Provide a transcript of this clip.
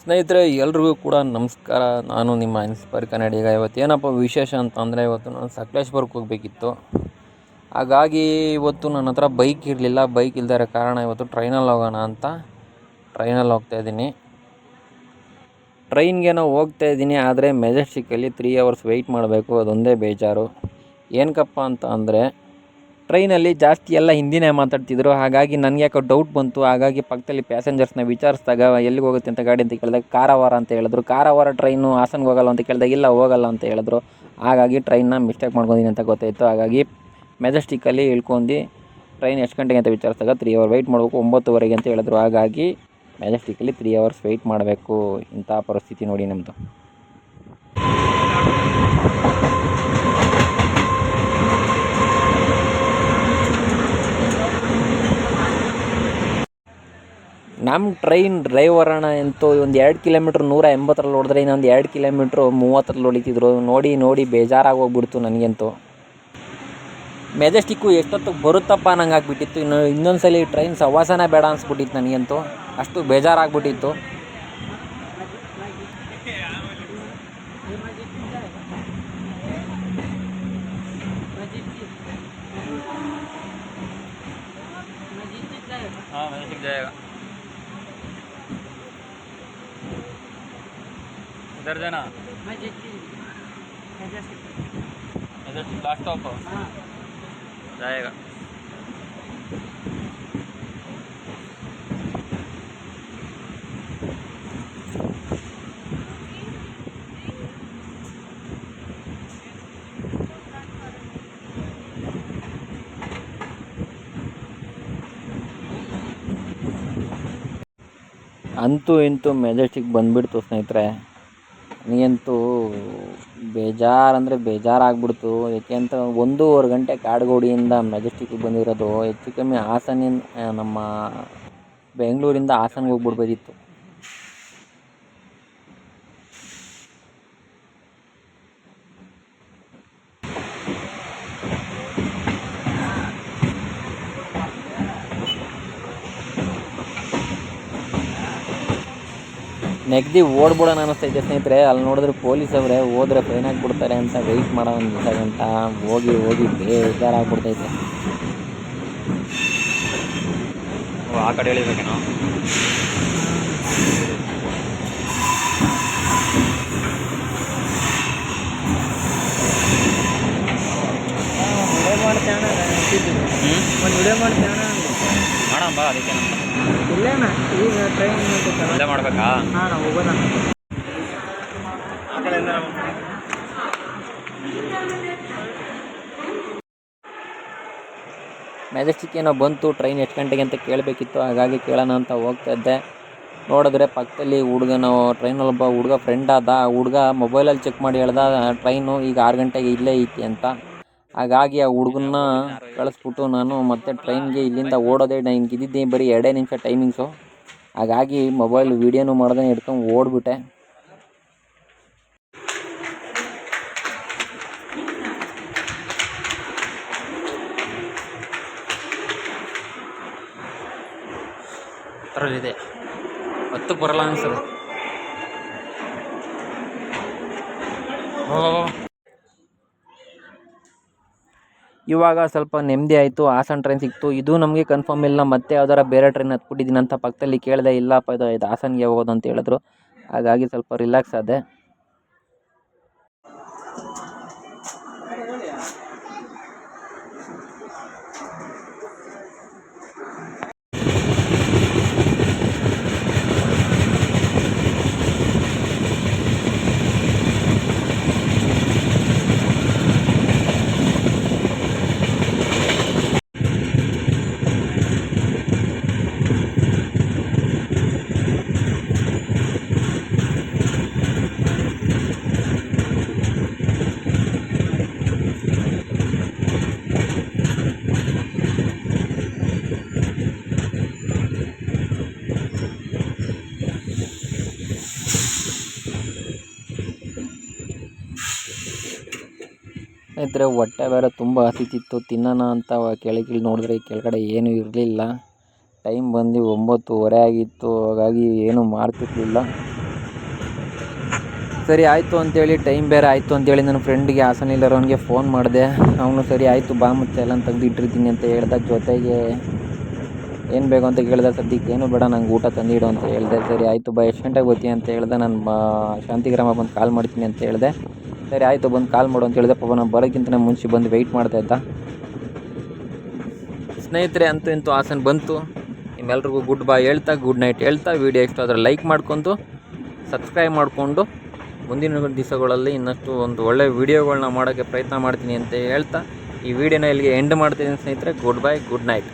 ಸ್ನೇಹಿತರೆ, ಎಲ್ರಿಗೂ ಕೂಡ ನಮಸ್ಕಾರ. ನಾನು ನಿಮ್ಮ ಇನ್ಸ್ಪೈರ್ ಕನ್ನಡಿಗ. ಇವತ್ತು ಏನಪ್ಪ ವಿಶೇಷ ಅಂತಂದರೆ, ಇವತ್ತು ನಾನು ಸಕಲೇಶ್ಪುರಕ್ಕೆ ಹೋಗಬೇಕಿತ್ತು. ಹಾಗಾಗಿ ಇವತ್ತು ನನ್ನ ಹತ್ರ ಬೈಕ್ ಇರಲಿಲ್ಲ. ಬೈಕ್ ಇಲ್ದೇ ಕಾರಣ ಇವತ್ತು ಟ್ರೈನಲ್ಲಿ ಹೋಗೋಣ ಅಂತ ಟ್ರೈನಲ್ಲಿ ಹೋಗ್ತಾ ಇದ್ದೀನಿ. ಟ್ರೈನ್ಗೇನೋ ಹೋಗ್ತಾ ಇದ್ದೀನಿ, ಆದರೆ ಮೆಜೆಸ್ಟಿಕ್ಕಲ್ಲಿ ತ್ರೀ ಅವರ್ಸ್ ವೆಯ್ಟ್ ಮಾಡಬೇಕು. ಅದೊಂದೇ ಬೇಜಾರು. ಏನಕ್ಕಪ್ಪ ಅಂತ ಅಂದರೆ ಟ್ರೈನಲ್ಲಿ ಜಾಸ್ತಿ ಎಲ್ಲ ಹಿಂದಿನೇ ಮಾತಾಡ್ತಿದ್ರು. ಹಾಗಾಗಿ ನನಗೆ ಯಾಕೋ ಡೌಟ್ ಬಂತು. ಹಾಗಾಗಿ ಪಕ್ಕದಲ್ಲಿ ಪ್ಯಾಸೆಂಜರ್ಸ್ನ ವಿಚಾರಿಸಿದಾಗ ಎಲ್ಲಿಗೆ ಹೋಗುತ್ತೆ ಅಂತ ಗಾಡಿ ಅಂತ ಕೇಳಿದಾಗ ಕಾರವಾರ ಅಂತ ಹೇಳಿದ್ರು. ಕಾರವಾರ ಟ್ರೈನು ಹಾಸನ್ಗೆ ಹೋಗಲ್ಲ ಅಂತ ಕೇಳಿದಾಗ ಇಲ್ಲ, ಹೋಗಲ್ಲ ಅಂತ ಹೇಳಿದ್ರು. ಹಾಗಾಗಿ ಟ್ರೈನ್ನ ಮಿಸ್ಟೇಕ್ ಮಾಡ್ಕೊಂಡಿದ್ದೀನಿ ಅಂತ ಗೊತ್ತಾಯಿತು. ಹಾಗಾಗಿ ಮೆಜೆಸ್ಟಿಕ್ಕಲ್ಲಿ ಇಳ್ಕೊಂಡು ಟ್ರೈನ್ ಎಷ್ಟು ಗಂಟೆಗೆ ಅಂತ ವಿಚಾರಿಸಿದಾಗ ತ್ರೀ ಅವರ್ ವೆಯ್ಟ್ ಮಾಡಬೇಕು, ಒಂಬತ್ತುವರೆಗೆ ಅಂತ ಹೇಳಿದ್ರು. ಹಾಗಾಗಿ ಮೆಜೆಸ್ಟಿಕ್ಕಲ್ಲಿ ತ್ರೀ ಅವರ್ಸ್ ವೆಯ್ಟ್ ಮಾಡಬೇಕು. ಇಂಥ ಪರಿಸ್ಥಿತಿ ನೋಡಿ ನಮ್ಮದು ನಮ್ಮ ಟ್ರೈನ್ ಡ್ರೈವರ್ ಅಣ್ಣ ಅಂತೂ ಒಂದು ಎರಡು ಕಿಲೋಮೀಟ್ರ್ ನೂರ ಎಂಬತ್ತರಲ್ಲಿ ಹೊಡೆದ್ರೆ ಇನ್ನೊಂದು ಎರಡು ಕಿಲೋಮೀಟ್ರು ಮೂವತ್ತರಲ್ಲಿ ಹೊಡಿತಿದ್ರು. ನೋಡಿ ನೋಡಿ, ಬೇಜಾರಾಗಿ ಹೋಗ್ಬಿಡ್ತು ನನಗಂತೂ. ಮೆಜೆಸ್ಟಿಕ್ಕು ಎಷ್ಟೊತ್ತಿಗೆ ಬರುತ್ತಪ್ಪ ನಂಗೆ ಆಗಿಬಿಟ್ಟಿತ್ತು. ಇನ್ನು ಇನ್ನೊಂದು ಸಲ ಟ್ರೈನ್ ಸವಾಸನೇ ಬೇಡ ಅನ್ಸ್ಬಿಟ್ಟಿತ್ತು ನನಗಂತೂ. ಅಷ್ಟು ಬೇಜಾರಾಗ್ಬಿಟ್ಟಿತ್ತು. हाँ मैंने सीख जाएगा इधर जाना इधर से लास्ट स्टॉप जाएगा ಅಂತೂ ಇಂತೂ ಮೆಜೆಸ್ಟಿಕ್ ಬಂದುಬಿಡ್ತು ಸ್ನೇಹಿತರೆ ನನಗಂತೂ ಬೇಜಾರು ಅಂದರೆ ಬೇಜಾರಾಗ್ಬಿಡ್ತು ಏಕೆ ಅಂತ ಒಂದೂವರೆ ಗಂಟೆ ಕಾಡುಗೋಡಿಯಿಂದ ಮೆಜೆಸ್ಟಿಕ್ಕಿಗೆ ಬಂದಿರೋದು ಹೆಚ್ಚು ಕಮ್ಮಿ ಹಾಸನಿಂದ ನಮ್ಮ ಬೆಂಗಳೂರಿಂದ ಹಾಸನ್ಗೆ ಹೋಗ್ಬಿಡ್ಬೋದಿತ್ತು ನೆಗದಿ ಓಡ್ಬಿಡೋಣ ಅನ್ನಿಸ್ತೈತೆ ಸ್ನೇಹಿತರೆ. ಅಲ್ಲಿ ನೋಡಿದ್ರೆ ಪೊಲೀಸ್ ಅವರೇ ಹೋದ್ರೆ ಫೈನ್ ಹಾಕ್ಬಿಡ್ತಾರೆ ಅಂತ ವೆಯ್ಟ್ ಮಾಡೋ ಒಂದು ದಿವಸ ಗಂಟ. ಹೋಗಿ ಹೋಗಿ ಬೇಜಾರಾಗ್ಬಿಡ್ತೈತೆ ಓ ಆ ಕಡೆ ಎಳಿಬೇಕೇನೋ? ಹ್ಞೂ ಒಂದು ವಿಡಿಯೋ ಮಾಡ್ತೇವೆ ಬಾ ಅದಕ್ಕೆ ಇಲ್ಲೇನ ಈಗ ಟ್ರೈನ್ ಅಲ್ಲೇ ಮಾಡ್ಬೇಕಾ? ಹಾಂ ನಾವು ಹೋಗೋಣ. ಆ ಕಡೆಯಿಂದ ಮೆಜೆಸ್ಟಿಕ್ ಏನೋ ಬಂತು ಟ್ರೈನ್ ಎಷ್ಟು ಗಂಟೆಗೆ ಅಂತ ಕೇಳಬೇಕಿತ್ತು ಹಾಗಾಗಿ ಕೇಳೋಣ ಅಂತ ಹೋಗ್ತಾ ಇದ್ದೆ. ನೋಡಿದ್ರೆ ಪಕ್ಕದಲ್ಲಿ ಹುಡುಗನ ಟ್ರೈನಲ್ಲಿ ಒಬ್ಬ ಹುಡುಗ ಫ್ರೆಂಡ್ ಆದ. ಆ ಹುಡುಗ ಮೊಬೈಲಲ್ಲಿ ಚೆಕ್ ಮಾಡಿ ಹೇಳ್ದ ಟ್ರೈನು ಈಗ ಆರು ಗಂಟೆಗೆ ಇಲ್ಲೇ ಐತಿ ಅಂತ. ಹಾಗಾಗಿ ಆ ಹುಡುಗನ್ನ ಕಳಿಸ್ಬಿಟ್ಟು ನಾನು ಮತ್ತೆ ಟ್ರೈನ್ಗೆ ಇಲ್ಲಿಂದ ಓಡೋದೇ ನನಗೆ ಇದ್ದಿದ್ದೆ ಬರೀ ಎರಡೇ ನಿಮಿಷ ಟೈಮಿಂಗ್ಸು ಹಾಗಾಗಿ ಮೊಬೈಲ್ ವೀಡಿಯೋನೂ ಮಾಡ್ದೆ ಹಿಡ್ಕೊಂಡು ಓಡ್ಬಿಟ್ಟೆ. ಇದೆ ಹತ್ತು ಬರಲ್ಲ ಅನ್ಸದೆ ಓ ಇವಾಗ ಸ್ವಲ್ಪ ನೆಮ್ಮದಿ ಆಯಿತು, ಹಾಸನ ಟ್ರೈನ್ ಸಿಕ್ತು. ಇದು ನಮಗೆ ಕನ್ಫರ್ಮ್ ಇಲ್ಲ, ಮತ್ತೆ ಯಾವ್ದಾರ ಬೇರೆ ಟ್ರೈನ್ ಹತ್ಬಿಟ್ಟಿದ್ದೀನಿ ಅಂತ ಪಕ್ಕದಲ್ಲಿ ಕೇಳಿದೆ ಇಲ್ಲಪ್ಪ ಇದು ಇದು ಹಾಸನ್ಗೆ ಹೋಗೋದು ಅಂತ ಹೇಳಿದ್ರು. ಹಾಗಾಗಿ ಸ್ವಲ್ಪ ರಿಲ್ಯಾಕ್ಸ್ ಆದೆ. ಸ್ನೇಹಿತರೆ, ಹೊಟ್ಟೆ ಬೇರೆ ತುಂಬ ಹಸಿತಿತ್ತು. ತಿನ್ನೋಣ ಅಂತ ಕೆಳಗಿಳಿ ನೋಡಿದ್ರೆ ಕೆಳಗಡೆ ಏನೂ ಇರಲಿಲ್ಲ. ಟೈಮ್ ಬಂದು ಒಂಬತ್ತುವರೆ ಆಗಿತ್ತು. ಹಾಗಾಗಿ ಏನೂ ಮಾಡ್ತಿರ್ಲಿಲ್ಲ. ಸರಿ, ಆಯಿತು ಅಂತೇಳಿ, ಟೈಮ್ ಬೇರೆ ಆಯಿತು ಅಂತೇಳಿ ನನ್ನ ಫ್ರೆಂಡಿಗೆ ಹಾಸನ ಇಲ್ಲರವನಿಗೆ ಫೋನ್ ಮಾಡಿದೆ. ಅವನು, ಸರಿ, ಆಯಿತು, ಬಾ ಮತ್ತೆ ಎಲ್ಲ ತೆಗ್ದು ಇಟ್ಟಿರ್ತೀನಿ ಅಂತ ಹೇಳ್ದ. ಜೊತೆಗೆ ಏನು ಬೇಕು ಅಂತ ಕೇಳಿದೆ. ಸದ್ಯಕ್ಕೆ ಏನು ಬೇಡ, ನಂಗೆ ಊಟ ತಂದಿಡು ಅಂತ ಹೇಳಿದೆ. ಸರಿ, ಆಯಿತು, ಬಾ, ಎಷ್ಟು ಗಂಟೆಗೆ ಬರ್ತೀನಿ ಅಂತ ಹೇಳ್ದೆ. ನಾನು ಶಾಂತಿಗ್ರಾಮ ಬಂದು ಕಾಲ್ ಮಾಡ್ತೀನಿ ಅಂತ ಹೇಳಿದೆ. ಸರಿ, ಆಯಿತು, ಬಂದು ಕಾಲ್ ಮಾಡು ಅಂತ ಹೇಳಿದೆ. ಪಾಪ ನಾನು ಬರೋಕ್ಕಿಂತ ಮುಂಚೆ ಬಂದು ವೆಯ್ಟ್ ಮಾಡ್ತಾ ಇದ್ದ. ಸ್ನೇಹಿತರೆ, ಅಂತೂ ಇಂತೂ ಹಾಸನ ಬಂತು. ನಿಮ್ಮೆಲ್ರಿಗೂ ಗುಡ್ ಬೈ ಹೇಳ್ತಾ ಗುಡ್ ನೈಟ್ ಹೇಳ್ತಾ. ವೀಡಿಯೋ ಇಷ್ಟ ಆದರೆ ಲೈಕ್ ಮಾಡ್ಕೊಂಡು ಸಬ್ಸ್ಕ್ರೈಬ್ ಮಾಡಿಕೊಂಡು. ಮುಂದಿನ ದಿವಸಗಳಲ್ಲಿ ಇನ್ನಷ್ಟು ಒಂದು ಒಳ್ಳೆಯ ವೀಡಿಯೋಗಳನ್ನ ಮಾಡೋಕ್ಕೆ ಪ್ರಯತ್ನ ಮಾಡ್ತೀನಿ ಅಂತ ಹೇಳ್ತಾ. ಈ ವಿಡಿಯೋನ ಇಲ್ಲಿಗೆ ಎಂಡ್ ಮಾಡ್ತೀನಿ ಸ್ನೇಹಿತರೆ. Good bye good night